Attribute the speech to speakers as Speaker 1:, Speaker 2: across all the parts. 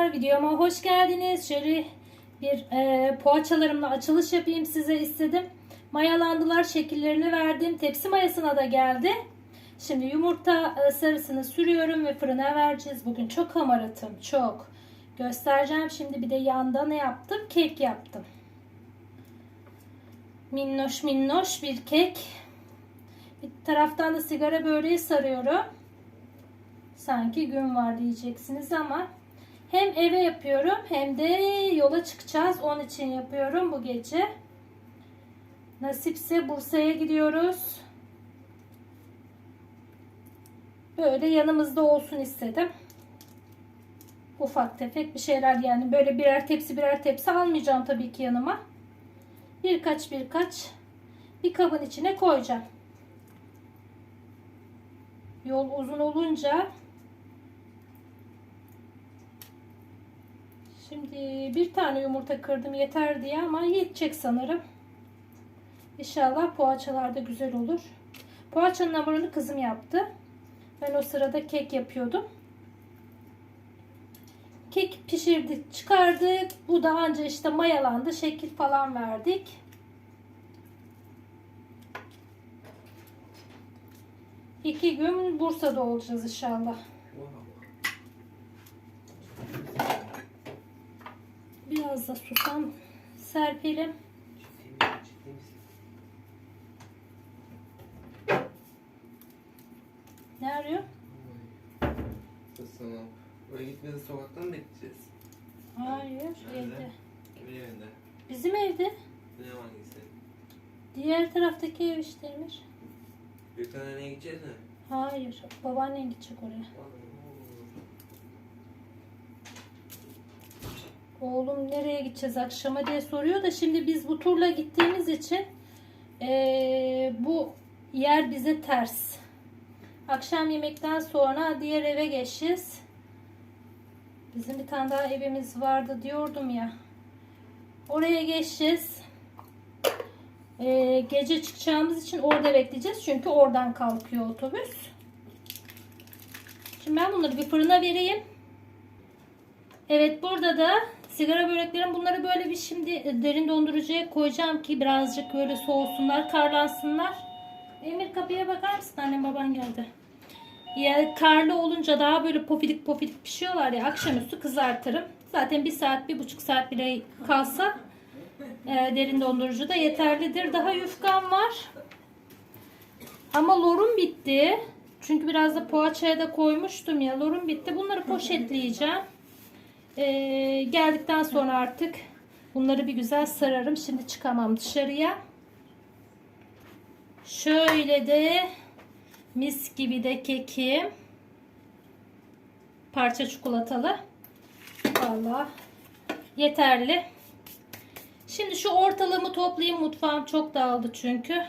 Speaker 1: Merhabalar, videoma hoş geldiniz. Şöyle bir e, poğaçalarımla açılış yapayım size istedim. Mayalandılar, şekillerini verdim. Tepsi mayasına da geldi. Şimdi yumurta e, sarısını sürüyorum ve fırına vereceğiz. Bugün çok hamaratım, çok. Göstereceğim şimdi bir de yanda ne yaptım? Kek yaptım. Minnoş minnoş bir kek. Bir taraftan da sigara böreği sarıyorum sanki gün var diyeceksiniz ama hem eve yapıyorum hem de yola çıkacağız. Onun için yapıyorum bu gece. Nasipse Bursa'ya gidiyoruz. Böyle yanımızda olsun istedim. Ufak tefek bir şeyler yani böyle birer tepsi birer tepsi almayacağım tabii ki yanıma. Birkaç birkaç bir kabın içine koyacağım. Yol uzun olunca Şimdi bir tane yumurta kırdım yeter diye ama yetecek sanırım. İnşallah poğaçalar da güzel olur. Poğaçanın hamurunu kızım yaptı. Ben o sırada kek yapıyordum. Kek pişirdik, çıkardık. Bu da anca işte mayalandı. Şekil falan verdik. İki gün Bursa'da olacağız inşallah. Biraz da susam serpelim. Ne arıyor?
Speaker 2: Tamam. Oraya gitmeden sokaktan mı bekleyeceğiz?
Speaker 1: Hayır, evde.
Speaker 2: Nerede? Kimin evinde?
Speaker 1: Bizim evde.
Speaker 2: Ne hangisi?
Speaker 1: Diğer taraftaki ev işlermiş.
Speaker 2: Büyük nereye gideceğiz mi?
Speaker 1: Hayır, babaannen gidecek oraya. Oğlum nereye gideceğiz akşama diye soruyor da şimdi biz bu turla gittiğimiz için eee, bu yer bize ters. Akşam yemekten sonra diğer eve geçeceğiz. Bizim bir tane daha evimiz vardı diyordum ya. Oraya geçeceğiz. Eee, gece çıkacağımız için orada bekleyeceğiz. Çünkü oradan kalkıyor otobüs. Şimdi ben bunları bir fırına vereyim. Evet burada da sigara böreklerim bunları böyle bir şimdi derin dondurucuya koyacağım ki birazcık böyle soğusunlar, karlansınlar. Emir kapıya bakar mısın? Annem baban geldi. Ya karlı olunca daha böyle pofidik pofidik pişiyorlar ya akşamüstü kızartırım. Zaten bir saat, bir buçuk saat bile kalsa e, derin dondurucuda yeterlidir. Daha yufkam var. Ama lorum bitti. Çünkü biraz da poğaçaya da koymuştum ya. Lorum bitti. Bunları poşetleyeceğim. Ee, geldikten sonra artık bunları bir güzel sararım. Şimdi çıkamam dışarıya. Şöyle de mis gibi de kekim. Parça çikolatalı. Vallahi yeterli. Şimdi şu ortalığımı toplayayım. Mutfağım çok dağıldı çünkü.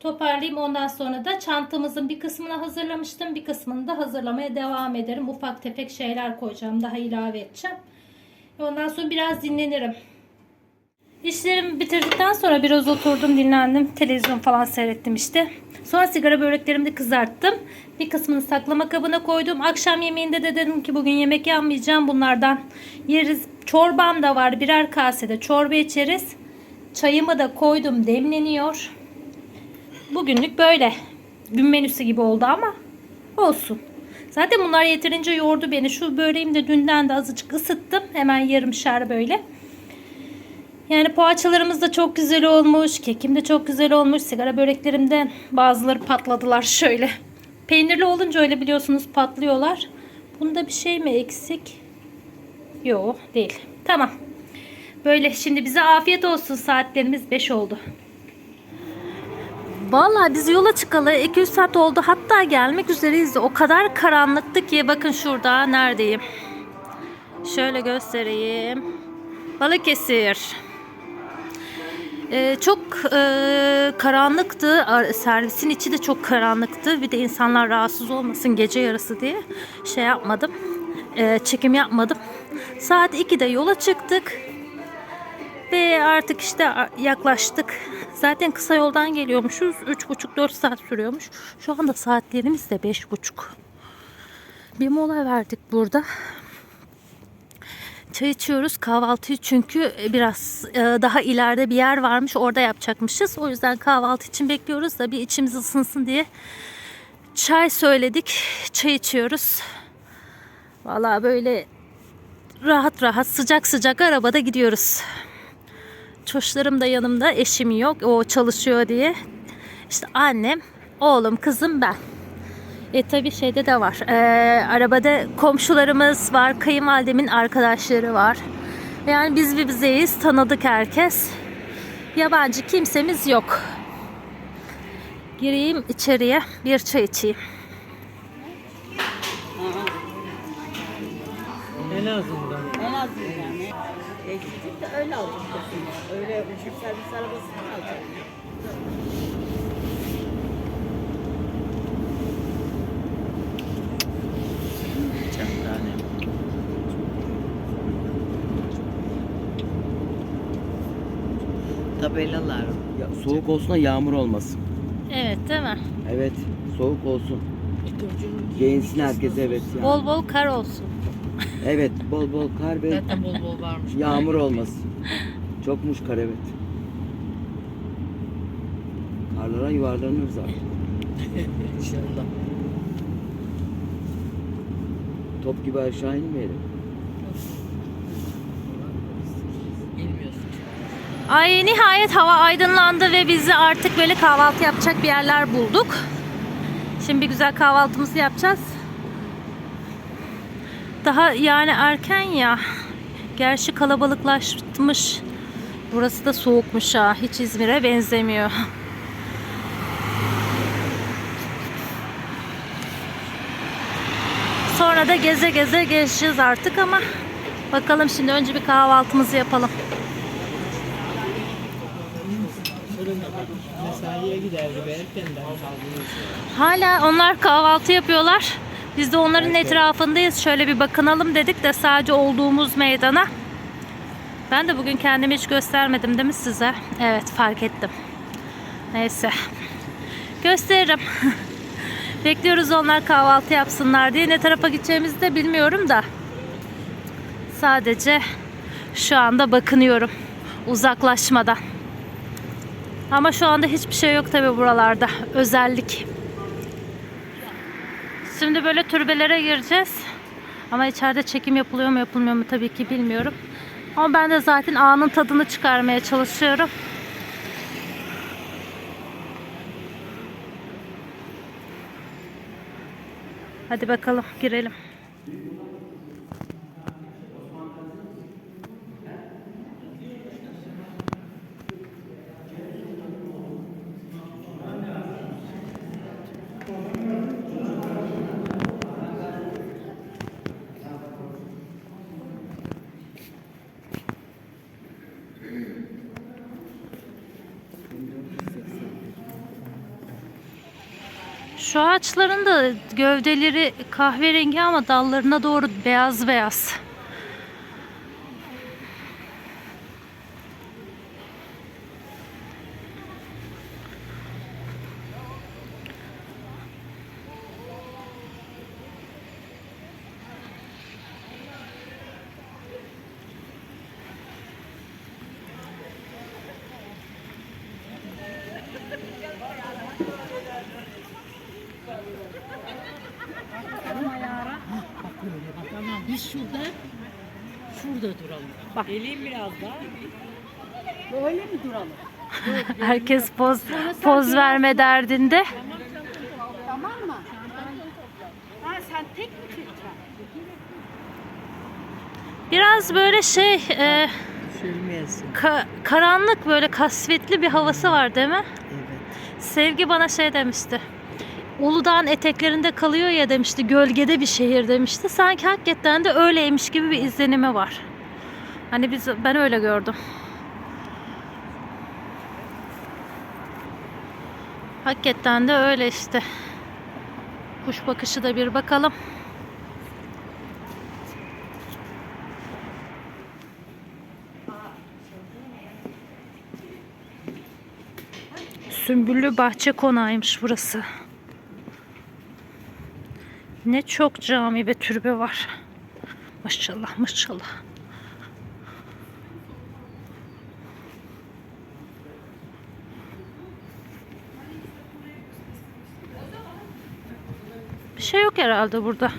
Speaker 1: Toparlayayım ondan sonra da çantamızın bir kısmını hazırlamıştım. Bir kısmını da hazırlamaya devam ederim. Ufak tefek şeyler koyacağım. Daha ilave edeceğim. Ondan sonra biraz dinlenirim. İşlerimi bitirdikten sonra biraz oturdum dinlendim. Televizyon falan seyrettim işte. Sonra sigara böreklerimi de kızarttım. Bir kısmını saklama kabına koydum. Akşam yemeğinde de dedim ki bugün yemek yapmayacağım. Bunlardan yeriz. Çorbam da var. Birer kasede çorba içeriz. Çayımı da koydum. Demleniyor. Bugünlük böyle. Gün menüsü gibi oldu ama olsun. Zaten bunlar yeterince yordu beni. Şu böreğimi de dünden de azıcık ısıttım. Hemen yarımşar böyle. Yani poğaçalarımız da çok güzel olmuş. Kekim de çok güzel olmuş. Sigara böreklerimden bazıları patladılar şöyle. Peynirli olunca öyle biliyorsunuz patlıyorlar. Bunda bir şey mi eksik? Yok değil. Tamam. Böyle şimdi bize afiyet olsun. Saatlerimiz 5 oldu. Vallahi biz yola çıkalı 200 saat oldu. Hatta gelmek üzereyiz. O kadar karanlıktı ki bakın şurada neredeyim. Şöyle göstereyim. Balıkesir. Ee, çok e, karanlıktı. Ar- Servisin içi de çok karanlıktı. Bir de insanlar rahatsız olmasın gece yarısı diye şey yapmadım. Ee, çekim yapmadım. Saat 2'de yola çıktık. Artık işte yaklaştık. Zaten kısa yoldan geliyormuşuz. 3,5-4 saat sürüyormuş. Şu anda saatlerimiz de 5,5. Bir mola verdik burada. Çay içiyoruz kahvaltıyı çünkü biraz e, daha ileride bir yer varmış orada yapacakmışız. O yüzden kahvaltı için bekliyoruz da bir içimiz ısınsın diye çay söyledik. Çay içiyoruz. Vallahi böyle rahat rahat sıcak sıcak arabada gidiyoruz. Çoşlarım da yanımda eşim yok o çalışıyor diye. İşte annem, oğlum, kızım ben. E tabi şeyde de var. Ee, arabada komşularımız var. Kayınvalidemin arkadaşları var. Yani biz bir bizeyiz. Tanıdık herkes. Yabancı kimsemiz yok. Gireyim içeriye bir çay içeyim.
Speaker 3: En azından.
Speaker 4: En azından yani. E gittik de öyle aldık. Öyle uçuk servis arabasını aldık. Tabelalar.
Speaker 3: Ya, soğuk olsun da yağmur olmasın.
Speaker 1: Evet değil mi?
Speaker 3: Evet, soğuk olsun. Giyinsin herkes evet. Ya.
Speaker 1: Bol bol kar olsun.
Speaker 3: Evet, bol bol kar ve
Speaker 4: Zaten bol bol varmış.
Speaker 3: yağmur olmasın. Çokmuş kar evet. Karlara yuvarlanırız artık.
Speaker 4: İnşallah.
Speaker 3: Top gibi aşağı inmeyelim.
Speaker 4: Bilmiyorsun.
Speaker 1: Ay nihayet hava aydınlandı ve bizi artık böyle kahvaltı yapacak bir yerler bulduk. Şimdi bir güzel kahvaltımızı yapacağız. Daha yani erken ya. Gerçi kalabalıklaşmış. Burası da soğukmuş ha. Hiç İzmir'e benzemiyor. Sonra da geze geze gezeceğiz artık ama bakalım şimdi önce bir kahvaltımızı yapalım. Hala onlar kahvaltı yapıyorlar. Biz de onların etrafındayız. Şöyle bir bakınalım dedik de sadece olduğumuz meydana. Ben de bugün kendimi hiç göstermedim değil mi size? Evet fark ettim. Neyse. Gösteririm. Bekliyoruz onlar kahvaltı yapsınlar diye. Ne tarafa gideceğimizi de bilmiyorum da. Sadece şu anda bakınıyorum. Uzaklaşmadan. Ama şu anda hiçbir şey yok tabi buralarda. Özellik. Şimdi böyle türbelere gireceğiz. Ama içeride çekim yapılıyor mu yapılmıyor mu tabii ki bilmiyorum. Ama ben de zaten anın tadını çıkarmaya çalışıyorum. Hadi bakalım girelim. Şu ağaçların da gövdeleri kahverengi ama dallarına doğru beyaz beyaz.
Speaker 4: Tamam biz şurada şurada duralım. Bak. Geleyim biraz daha. Böyle mi duralım?
Speaker 1: Herkes poz poz verme derdinde.
Speaker 4: Tamam mı? Ha sen tek mi çıkacaksın?
Speaker 1: Biraz böyle şey e, ka- karanlık böyle kasvetli bir havası var değil mi?
Speaker 4: Evet.
Speaker 1: Sevgi bana şey demişti. Uludağ'ın eteklerinde kalıyor ya demişti. Gölgede bir şehir demişti. Sanki hakikaten de öyleymiş gibi bir izlenimi var. Hani biz ben öyle gördüm. Hakikaten de öyle işte. Kuş bakışı da bir bakalım. Sümbüllü Bahçe Konağı'ymış burası. Ne çok cami ve türbe var. Maşallah maşallah. Bir şey yok herhalde burada.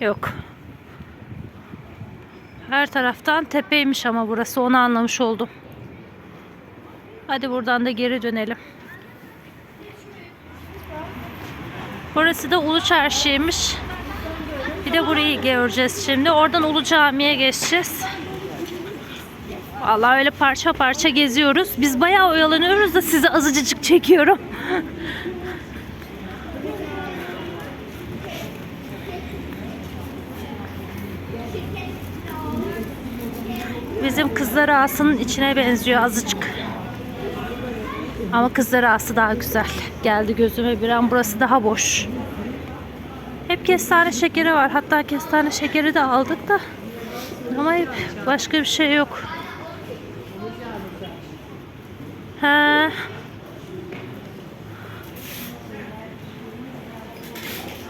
Speaker 1: Yok. Her taraftan tepeymiş ama burası onu anlamış oldum. Hadi buradan da geri dönelim. Burası da Ulu Çarşı'ymış. Bir de burayı göreceğiz şimdi. Oradan Ulu Cami'ye geçeceğiz. Vallahi öyle parça parça geziyoruz. Biz bayağı oyalanıyoruz da size azıcık çekiyorum. Bizim kızlar ağasının içine benziyor azıcık. Ama kızlar ağası daha güzel. Geldi gözüme bir an burası daha boş. Hep kestane şekeri var. Hatta kestane şekeri de aldık da. Ama hep başka bir şey yok. He.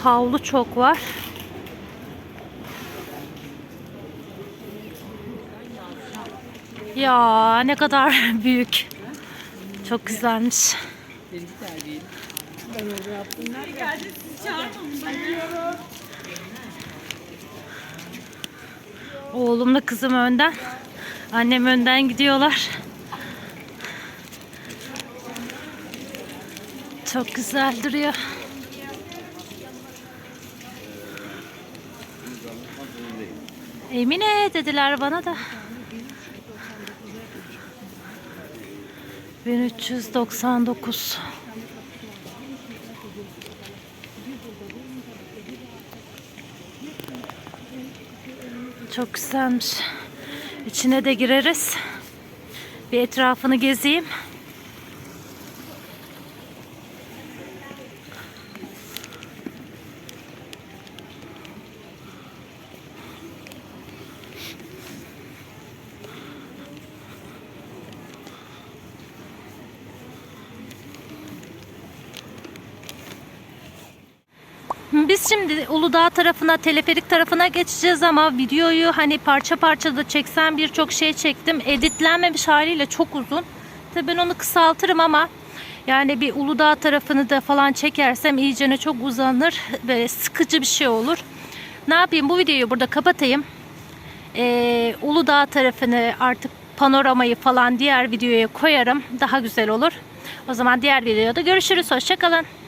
Speaker 1: Havlu çok var. Ya ne kadar büyük. Çok güzelmiş. Oğlumla kızım önden. Annem önden gidiyorlar. Çok güzel duruyor. Emine dediler bana da. 1399. Çok güzelmiş. İçine de gireriz. Bir etrafını gezeyim. Biz şimdi Uludağ tarafına, teleferik tarafına geçeceğiz ama videoyu hani parça parça da çeksem birçok şey çektim. Editlenmemiş haliyle çok uzun. Tabii ben onu kısaltırım ama yani bir Uludağ tarafını da falan çekersem iyicene çok uzanır ve sıkıcı bir şey olur. Ne yapayım bu videoyu burada kapatayım. Ee, Uludağ tarafını artık panoramayı falan diğer videoya koyarım. Daha güzel olur. O zaman diğer videoda görüşürüz. Hoşçakalın.